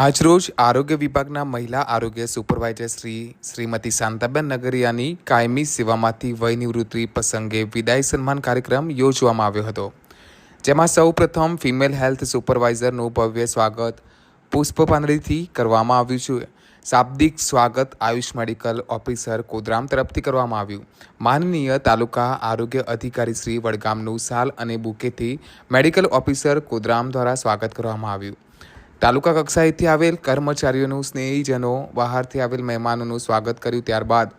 આજરોજ આરોગ્ય વિભાગના મહિલા આરોગ્ય સુપરવાઇઝર શ્રી, શ્રીમતી શાંતાબેન નગરિયાની કાયમી સેવામાંથી વય નિવૃત્તિ પ્રસંગે વિદાય સન્માન કાર્યક્રમ યોજવામાં આવ્યો હતો, જેમાં સૌ પ્રથમ ફિમેલ હેલ્થ સુપરવાઇઝરનું ભવ્ય સ્વાગત પુષ્પ પાંદડીથી કરવામાં આવ્યું છે. શાબ્દિક સ્વાગત આયુષ મેડિકલ ઓફિસર કોદરામ તરફથી કરવામાં આવ્યું. માનનીય તાલુકા આરોગ્ય અધિકારી શ્રી વડગામનું સાલ અને બુકેથી મેડિકલ ઓફિસર કોદરામ દ્વારા સ્વાગત કરવામાં આવ્યું. તાલુકા કક્ષાએથી આવેલ કર્મચારીઓનું સ્નેહીજનો બહારથી આવેલ મહેમાનોનું સ્વાગત કર્યું ત્યારબાદ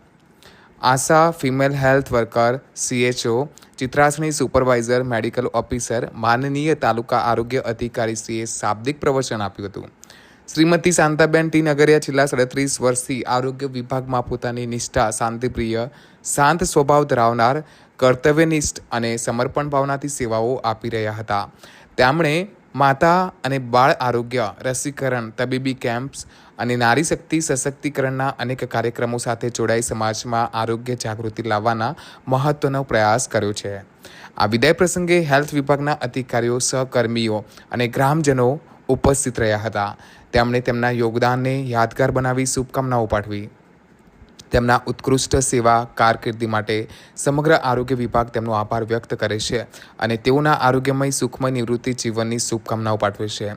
ASHA female health worker CHO Chitrasani supervisor, medical officer, માનનીય તાલુકા આરોગ્ય અધિકારીશ્રીએ શાબ્દિક પ્રવચન આપ્યું હતું. શ્રીમતી શાંતાબેન ટી નગરિયા છેલ્લા સાડત્રીસ વર્ષથી આરોગ્ય વિભાગમાં પોતાની નિષ્ઠા, શાંતિપ્રિય, શાંત સ્વભાવ ધરાવનાર, કર્તવ્યનિષ્ઠ અને સમર્પણ ભાવનાથી સેવાઓ આપી રહ્યા હતા. તેમણે માતા અને બાળ આરોગ્ય, રસીકરણ, તબીબી કેમ્પ્સ અને નારી શક્તિ સશક્તિકરણના અનેક કાર્યક્રમો સાથે જોડાઈ સમાજમાં આરોગ્ય જાગૃતિ લાવવાના મહત્વનો પ્રયાસ કર્યો છે. આ વિદાય પ્રસંગે હેલ્થ વિભાગના અધિકારીઓ, સહકર્મીઓ અને ગ્રામજનો ઉપસ્થિત રહ્યા હતા. તેમણે તેમના યોગદાનને યાદગાર બનાવી શુભકામનાઓ પાઠવી. તેમના ઉત્કૃષ્ટ સેવા કારકિર્દી માટે સમગ્ર આરોગ્ય વિભાગ તેમનો આભાર વ્યક્ત કરે છે અને તેઓના આરોગ્યમય, સુખમય, નિવૃત્તિ જીવનની શુભકામનાઓ પાઠવે છે.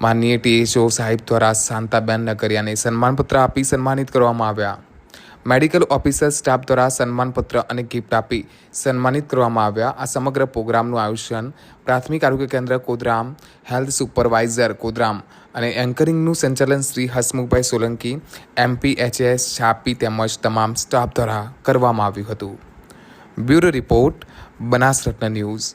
માનનીય ટીએચઓ સાહેબ દ્વારા શાંતાબેન નગરિયાને સન્માનપત્ર આપી સન્માનિત કરવામાં આવ્યા. મેડિકલ ઓફિસર સ્ટાફ દ્વારા સન્માનપત્ર અને ગિફ્ટ આપી સન્માનિત કરવામાં આવ્યા. આ સમગ્ર પ્રોગ્રામનું આયોજન પ્રાથમિક આરોગ્ય કેન્દ્ર કોદરામ, હેલ્થ સુપરવાઇઝર કોદરામ અને એન્કરિંગનું સંચાલન શ્રી હસમુખભાઈ સોલંકી એમપી એચએસ છાપી તેમજ તમામ સ્ટાફ દ્વારા કરવામાં આવ્યું હતું. Bureau report, Banasratna news.